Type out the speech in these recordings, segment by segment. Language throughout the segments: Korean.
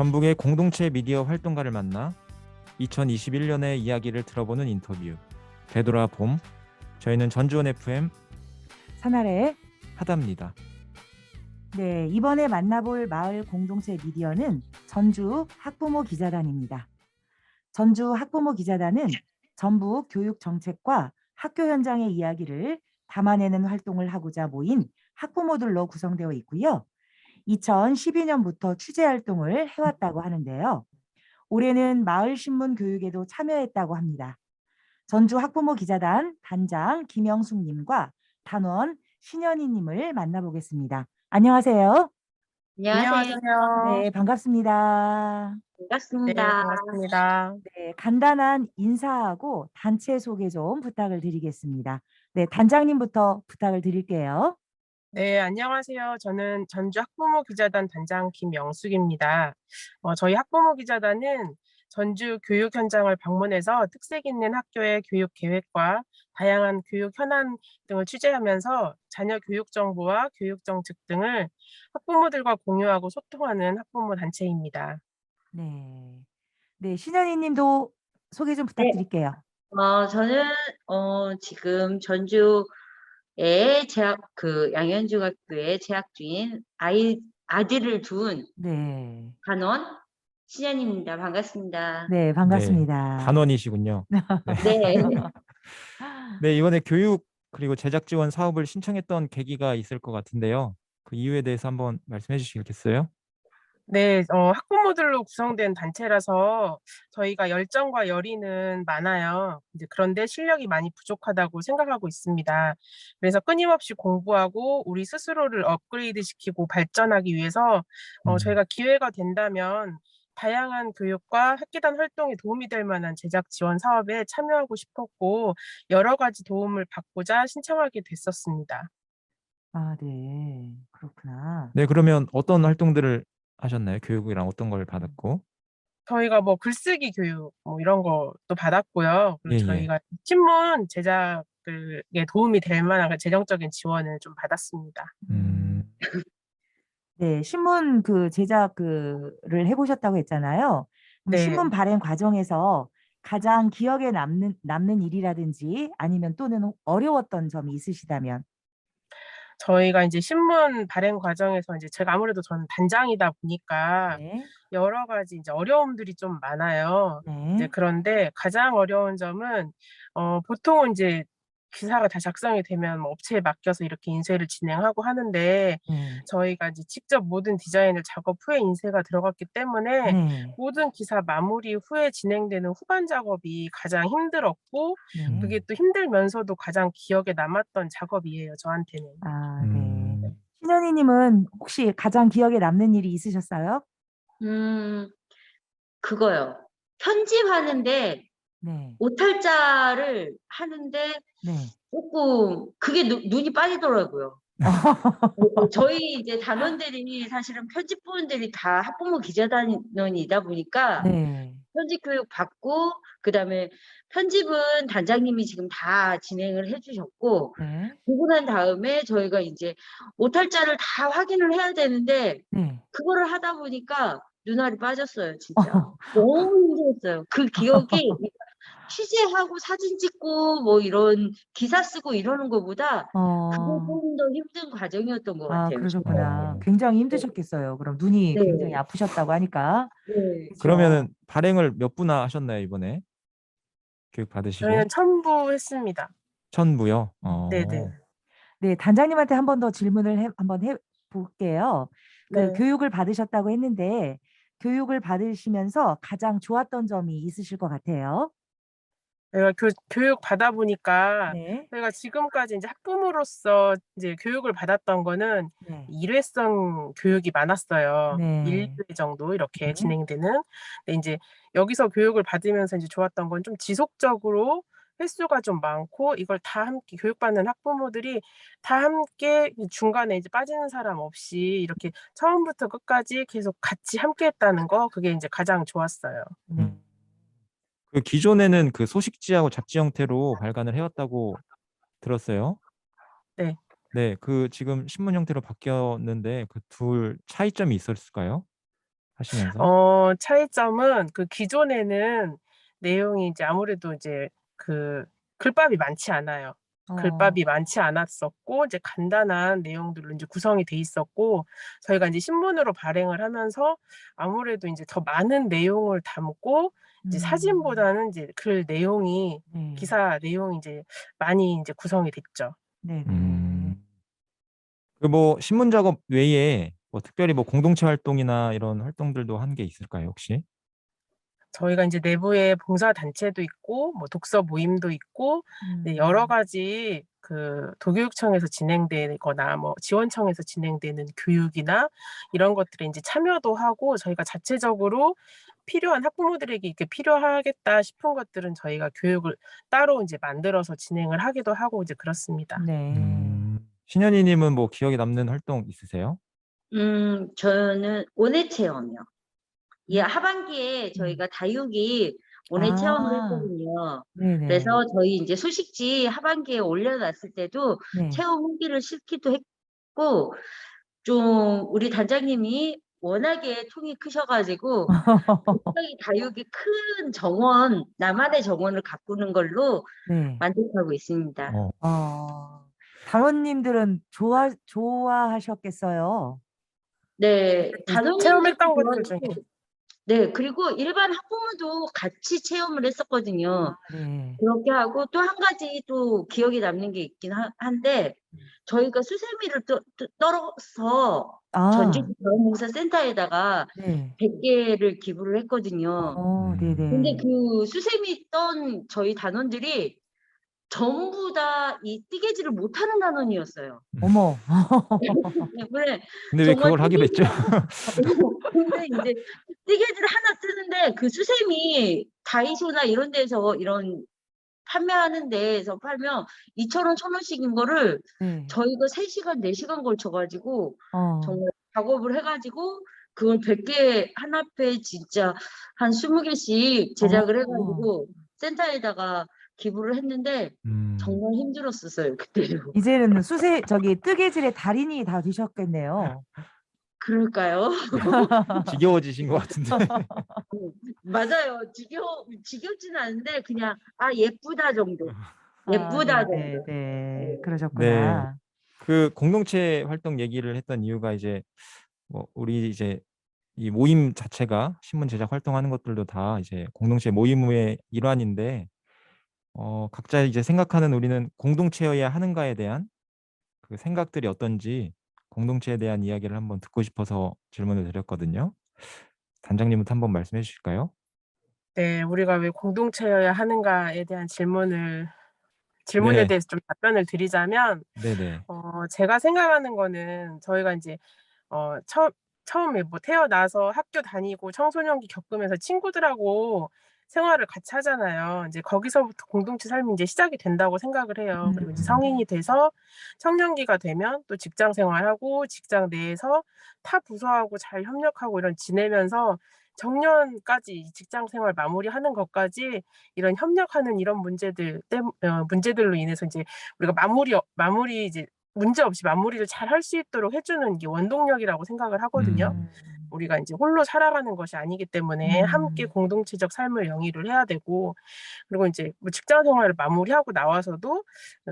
전북의 공동체 미디어 활동가를 만나 2021년의 이야기를 들어보는 인터뷰. 되돌아 봄. 저희는 전주원 FM 산하래. 하다입니다. 네, 이번에 만나볼 마을 공동체 미디어는 전주 학부모 기자단입니다. 전주 학부모 기자단은 전북 교육 정책과 학교 현장의 이야기를 담아내는 활동을 하고자 모인 학부모들로 구성되어 있고요. 2012년부터 취재 활동을 해왔다고 하는데요. 올해는 마을 신문 교육에도 참여했다고 합니다. 전주 학부모 기자단 단장 김영숙님과 단원 신현희님을 만나보겠습니다. 안녕하세요. 안녕하세요. 네, 반갑습니다. 네, 반갑습니다. 반갑습니다. 네, 간단한 인사하고 단체 소개 좀 부탁을 드리겠습니다. 네, 단장님부터 부탁을 드릴게요. 네, 안녕하세요. 저는 전주 학부모 기자단 단장 김영숙입니다. 어, 저희 학부모 기자단은 전주 교육 현장을 방문해서 특색 있는 학교의 교육 계획과 다양한 교육 현안 등을 취재하면서 자녀 교육 정보와 교육 정책 등을 학부모들과 공유하고 소통하는 학부모 단체입니다. 네. 네, 신현희 님도 소개 좀 부탁드릴게요. 어, 저는 어, 지금 전주에 재학 그 양현중학교에 재학 중인 아이 아들을 둔 네. 단원 신현입니다. 반갑습니다. 네, 반갑습니다. 단원이시군요. 네. 네, 이번에 교육 그리고 제작 지원 사업을 신청했던 계기가 있을 것 같은데요. 그 이유에 대해서 한번 말씀해 주시겠어요? 네, 어, 학부모들로 구성된 단체라서 저희가 열정과 열의는 많아요. 이제 그런데 실력이 많이 부족하다고 생각하고 있습니다. 그래서 끊임없이 공부하고 우리 스스로를 업그레이드 시키고 발전하기 위해서 어, 음. 저희가 기회가 된다면 다양한 교육과 학기단 활동에 도움이 될 만한 제작 지원 사업에 참여하고 싶었고 여러 가지 도움을 받고자 신청하게 됐었습니다. 아, 네. 그렇구나. 네, 그러면 어떤 활동들을 하셨나요? 교육이랑 어떤 걸 받았고? 저희가 뭐 글쓰기 교육 뭐 이런 것도 받았고요. 예, 예. 그리고 저희가 신문 제작에 도움이 될 만한 그 재정적인 지원을 좀 받았습니다. 음, 네, 신문 그 제작 그를 해보셨다고 했잖아요. 그럼 네. 신문 발행 과정에서 가장 기억에 남는 남는 일이라든지 아니면 또는 어려웠던 점이 있으시다면 저희가 이제 신문 발행 과정에서 이제 제가 아무래도 저는 단장이다 보니까 네, 여러 가지 이제 어려움들이 좀 많아요. 네, 이제 그런데 가장 어려운 점은 어, 보통은 이제 기사가 다 작성이 되면 뭐 업체에 맡겨서 이렇게 인쇄를 진행하고 하는데 네, 저희가 이제 직접 모든 디자인을 작업 후에 인쇄가 들어갔기 때문에 네, 모든 기사 마무리 후에 진행되는 후반 작업이 가장 힘들었고 네. 그게 또 힘들면서도 가장 기억에 남았던 작업이에요 저한테는. 아, 네. 음, 신현희님은 혹시 가장 기억에 남는 일이 있으셨어요? 음, 그거요. 편집하는데 네, 오탈자를 하는데 네. 조금 그게 눈- 눈이 빠지더라고요. 어, 저희 이제 단원들이 사실은 편집부원들이 다 학부모 기자단원이다 보니까 네, 편집 교육 받고 그다음에 편집은 단장님이 지금 다 진행을 해주셨고 네, 그러고 난 다음에 저희가 이제 오탈자를 다 확인을 해야 되는데 네. 그거를 하다 보니까 눈알이 빠졌어요 진짜 너무 힘들었어요 그 기억이 취재하고 사진 찍고 뭐 이런 기사 쓰고 이러는 것보다 어, 조금 더 힘든 과정이었던 것 아, 같아요. 그러셨구나. 어. 굉장히 힘드셨겠어요. 그럼 눈이 네. 굉장히 아프셨다고 하니까. 네. 그쵸? 그러면은 발행을 몇 부나 하셨나요, 이번에? 교육 받으시고? 저희는 첨부했습니다. 천부요? 어, 네네. 네, 단장님한테 한 번 더 질문을 해, 한번 해 볼게요. 그 네. 교육을 받으셨다고 했는데 교육을 받으시면서 가장 좋았던 점이 있으실 것 같아요. 저희가 교, 교육 받아 보니까 네, 저희가 지금까지 이제 학부모로서 이제 교육을 받았던 거는 네, 일회성 교육이 많았어요. 네. 일회 정도 이렇게 네. 진행되는. 근데 이제 여기서 교육을 받으면서 이제 좋았던 건 좀 지속적으로 횟수가 좀 많고 이걸 다 함께 교육받는 학부모들이 다 함께 이 중간에 이제 빠지는 사람 없이 이렇게 처음부터 끝까지 계속 같이 함께 했다는 거 그게 이제 가장 좋았어요. 네. 음. 그 기존에는 그 소식지하고 잡지 형태로 발간을 해왔다고 들었어요. 네. 네, 그 지금 신문 형태로 바뀌었는데 그 둘 차이점이 있었을까요? 하시면서? 어, 차이점은 그 기존에는 내용이 이제 아무래도 이제 그 글밥이 많지 않아요. 어. 글밥이 많지 않았었고 이제 간단한 내용들로 이제 구성이 돼 있었고 저희가 이제 신문으로 발행을 하면서 아무래도 이제 더 많은 내용을 담고 이제 음. 사진보다는 이제 글 내용이 네. 기사 내용이 이제 많이 이제 구성이 됐죠. 네네. 음. 그뭐 신문 작업 외에 뭐 특별히 뭐 공동체 활동이나 이런 활동들도 한 게 있을까요, 혹시? 저희가 이제 내부에 봉사 단체도 있고 뭐 독서 모임도 있고 네, 여러 음. 가지 그 도교육청에서 진행되거나 뭐 지원청에서 진행되는 교육이나 이런 것들에 이제 참여도 하고 저희가 자체적으로 필요한 학부모들에게 이렇게 필요하겠다 싶은 것들은 저희가 교육을 따로 이제 만들어서 진행을 하기도 하고 이제 그렇습니다. 네. 음. 신현희 님은 뭐 기억에 남는 활동 있으세요? 음, 저는 온해 체험이요. 예, 하반기에 음. 저희가 다육이 온해 체험을 아. 했거든요. 네네. 그래서 저희 이제 소식지 하반기에 올려놨을 때도 네. 체험 후기를 싣기도 했고, 좀 우리 단장님이 워낙에 통이 크셔가지고 굉장히 다육이 큰 정원, 나만의 정원을 가꾸는 걸로 네. 만족하고 있습니다. 어. 어. 단원님들은 좋아 좋아하셨겠어요. 네, 음, 단원님들도 체험했던 중에. 네, 그리고 일반 학부모도 같이 체험을 했었거든요. 네. 그렇게 하고 또 한 가지 또 기억에 남는 게 있긴 하- 한데 저희가 수세미를 떠, 떠- 떨어서 아. 전주 자원봉사 센터에다가 네. 100개를 기부를 했거든요. 어, 음. 네네. 근데 그 수세미 떤 저희 단원들이 전부 다 이 뜨개질을 못하는 단원이었어요. 어머. 때문에 근데 왜 정말 그걸 하기로 했죠? 근데 이제 뜨개질 하나 쓰는데 그 수세미 다이소나 이런 데서 이런 판매하는 데에서 팔면 2,000원, 1,000원씩인 거를 네. 저희가 3시간, 4시간 걸쳐가지고 어. 정말 작업을 해가지고 그걸 100개 한 앞에 진짜 한 20개씩 제작을 어. 해가지고 센터에다가 기부를 했는데 음. 정말 힘들었었어요 그때도. 이제는 수세 저기 뜨개질의 달인이 다 되셨겠네요. 그럴까요? 지겨워지신 것 같은데. 맞아요. 지겨 지겹지는 않은데 그냥 아 예쁘다 정도. 예쁘다 아, 정도. 네, 네, 그러셨구나. 그 공동체 활동 얘기를 했던 이유가 이제 뭐 우리 이제 이 모임 자체가 신문 제작 활동하는 것들도 다 이제 공동체 모임의 일환인데 어 각자 이제 생각하는 우리는 공동체여야 하는가에 대한 그 생각들이 어떤지 공동체에 대한 이야기를 한번 듣고 싶어서 질문을 드렸거든요. 단장님부터 한번 말씀해 주실까요? 네, 우리가 왜 공동체여야 하는가에 대한 질문을 질문에 네. 대해서 좀 답변을 드리자면 네네. 어, 제가 생각하는 거는 저희가 이제 어, 처, 처음에 뭐 태어나서 학교 다니고 청소년기 겪으면서 친구들하고 생활을 같이 하잖아요. 이제 거기서부터 공동체 삶이 이제 시작이 된다고 생각을 해요. 그리고 이제 음. 성인이 돼서 청년기가 되면 또 직장 생활하고 직장 내에서 타 부서하고 잘 협력하고 이런 지내면서 정년까지 이 직장 생활 마무리하는 것까지 이런 협력하는 이런 문제들 때 어, 문제들로 인해서 이제 우리가 마무리 어- 마무리 이제 문제 없이 마무리를 잘 할 수 있도록 해주는 게 원동력이라고 생각을 하거든요. 음. 우리가 이제 홀로 살아가는 것이 아니기 때문에 함께 음. 공동체적 삶을 영위를 해야 되고 그리고 이제 뭐 직장 생활을 마무리하고 나와서도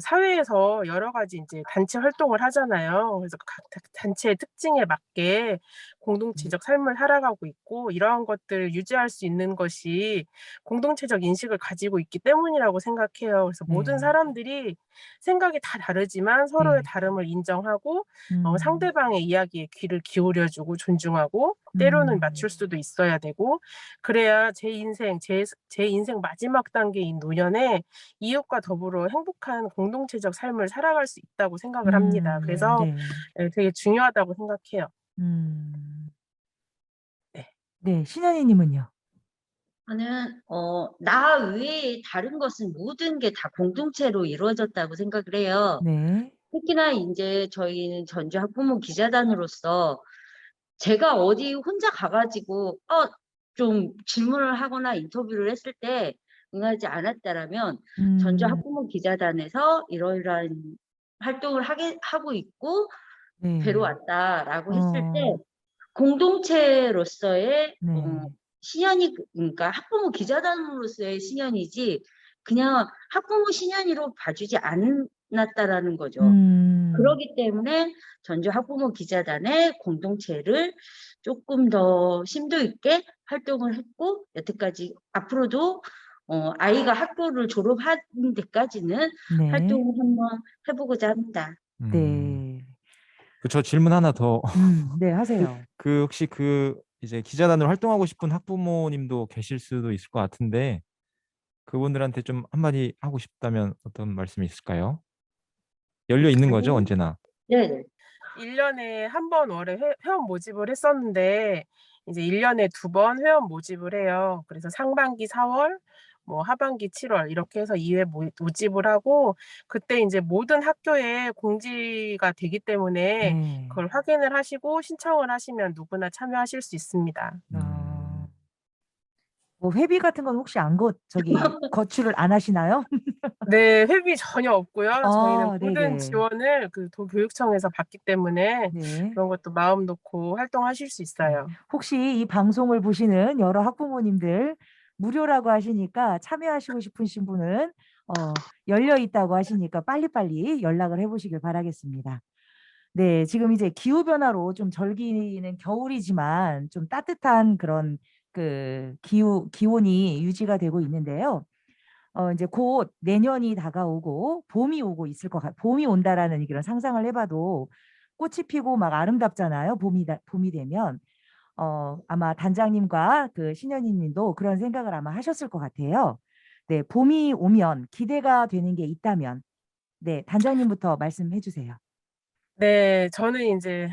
사회에서 여러 가지 이제 단체 활동을 하잖아요. 그래서 각 다- 단체의 특징에 맞게 공동체적 삶을 살아가고 있고 이러한 것들을 유지할 수 있는 것이 공동체적 인식을 가지고 있기 때문이라고 생각해요. 그래서 모든 네. 사람들이 생각이 다 다르지만 서로의 네. 다름을 인정하고 어, 음. 상대방의 이야기에 귀를 기울여주고 존중하고 때로는 음. 맞출 수도 있어야 되고 그래야 제 인생 제, 제 인생 마지막 단계인 노년에 이웃과 더불어 행복한 공동체적 삶을 살아갈 수 있다고 생각을 합니다. 음, 그래서 네. 예, 되게 중요하다고 생각해요. 음. 네. 네, 신현희님은요. 저는 어, 나 외에 다른 것은 모든 게 다 공동체로 이루어졌다고 생각을 해요. 네. 특히나 이제 저희는 전주 학부모 기자단으로서 제가 어디 혼자 가가지고 어, 좀 질문을 하거나 인터뷰를 했을 때 응하지 않았다라면 전주 음, 학부모 기자단에서 이러이러한 활동을 하게 하고 있고 네. 뵈러 왔다라고 했을 때 어. 공동체로서의 네. 어, 신현이 그러니까 학부모 기자단으로서의 신현이지 그냥 학부모 신현이로 봐주지 않 았다라는 거죠. 음. 그러기 때문에 전주 학부모 기자단의 공동체를 조금 더 심도 있게 활동을 했고 여태까지 앞으로도 어, 아이가 학교를 졸업하는 데까지는 네. 활동을 한번 해보고자 합니다. 음. 네. 그저 질문 하나 더. 음, 네, 하세요. 그 혹시 그 이제 기자단으로 활동하고 싶은 학부모님도 계실 수도 있을 것 같은데 그분들한테 좀 한마디 하고 싶다면 어떤 말씀이 있을까요? 열려 있는 거죠, 아니요. 언제나. 네, 1년에 한 번 월에 회, 회원 모집을 했었는데 이제 1년에 두 번 회원 모집을 해요. 그래서 상반기 4월, 뭐 하반기 7월 이렇게 해서 2회 모, 모집을 하고 그때 이제 모든 학교에 공지가 되기 때문에 네. 그걸 확인을 하시고 신청을 하시면 누구나 참여하실 수 있습니다. 음. 아, 뭐 회비 같은 건 혹시 안 거, 저기 거출을 안 하시나요? 네, 회비 전혀 없고요. 아, 저희는 모든 네네. 지원을 그 도교육청에서 받기 때문에 네. 그런 것도 마음 놓고 활동하실 수 있어요. 혹시 이 방송을 보시는 여러 학부모님들 무료라고 하시니까 참여하시고 싶으신 분은 어, 열려 있다고 하시니까 빨리빨리 연락을 해 보시길 바라겠습니다. 네, 지금 이제 기후 변화로 좀 절기는 겨울이지만 좀 따뜻한 그런 그 기후 기온이 유지가 되고 있는데요. 어 이제 곧 내년이 다가오고 봄이 오고 있을 것 같, 봄이 온다라는 그런 상상을 해봐도 꽃이 피고 막 아름답잖아요. 봄이 다, 봄이 되면 어 아마 단장님과 그 신현희 님도 그런 생각을 아마 하셨을 것 같아요. 네, 봄이 오면 기대가 되는 게 있다면 네 단장님부터 말씀해 주세요. 네, 저는 이제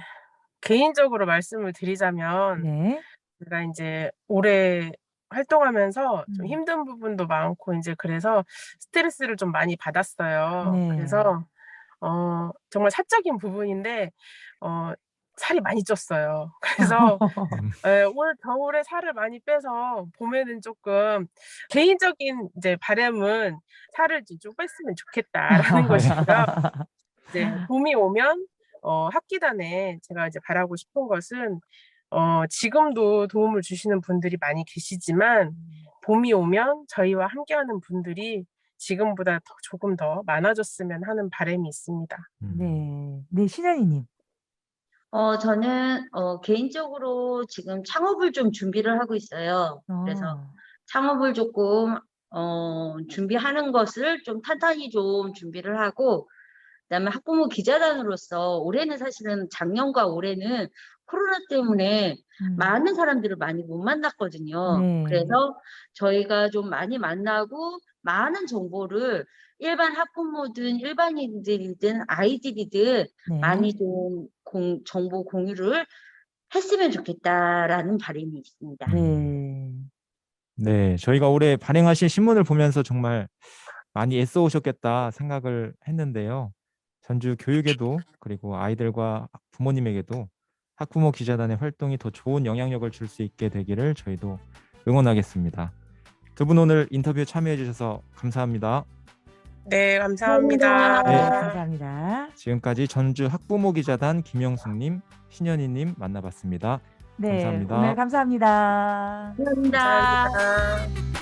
개인적으로 말씀을 드리자면 네, 제가 이제 올해 활동하면서 좀 음. 힘든 부분도 많고 이제 그래서 스트레스를 좀 많이 받았어요. 네. 그래서 어 정말 사적인 부분인데 어 살이 많이 쪘어요. 그래서 예, 올 겨울에 살을 많이 빼서 봄에는 조금 개인적인 이제 바람은 살을 좀 뺐으면 좋겠다라는 것이고요. 이제 봄이 오면 어, 학기단에 제가 이제 바라고 싶은 것은 어, 지금도 도움을 주시는 분들이 많이 계시지만 봄이 오면 저희와 함께하는 분들이 지금보다 더, 조금 더 많아졌으면 하는 바람이 있습니다. 음. 네, 네 신현희님. 어, 저는 어, 개인적으로 지금 창업을 좀 준비를 하고 있어요. 그래서 어, 창업을 조금 어, 준비하는 것을 좀 탄탄히 좀 준비를 하고 그다음에 학부모 기자단으로서 올해는 사실은 작년과 올해는 코로나 때문에 음, 많은 사람들을 많이 못 만났거든요. 네. 그래서 저희가 좀 많이 만나고 많은 정보를 일반 학부모든 일반인들이든 아이들이든 네. 많이 좀 공, 정보 공유를 했으면 좋겠다라는 바람이 있습니다. 네. 네, 저희가 올해 발행하신 신문을 보면서 정말 많이 애써 오셨겠다 생각을 했는데요. 전주 교육에도 그리고 아이들과 부모님에게도 학부모 기자단의 활동이 더 좋은 영향력을 줄 수 있게 되기를 저희도 응원하겠습니다. 두 분 오늘 인터뷰에 참여해 주셔서 감사합니다. 네, 감사합니다. 네, 네. 감사합니다. 지금까지 전주 학부모 기자단 김영숙님, 신현희님 만나봤습니다. 네, 감사합니다. 오늘 감사합니다. 감사합니다. 감사합니다.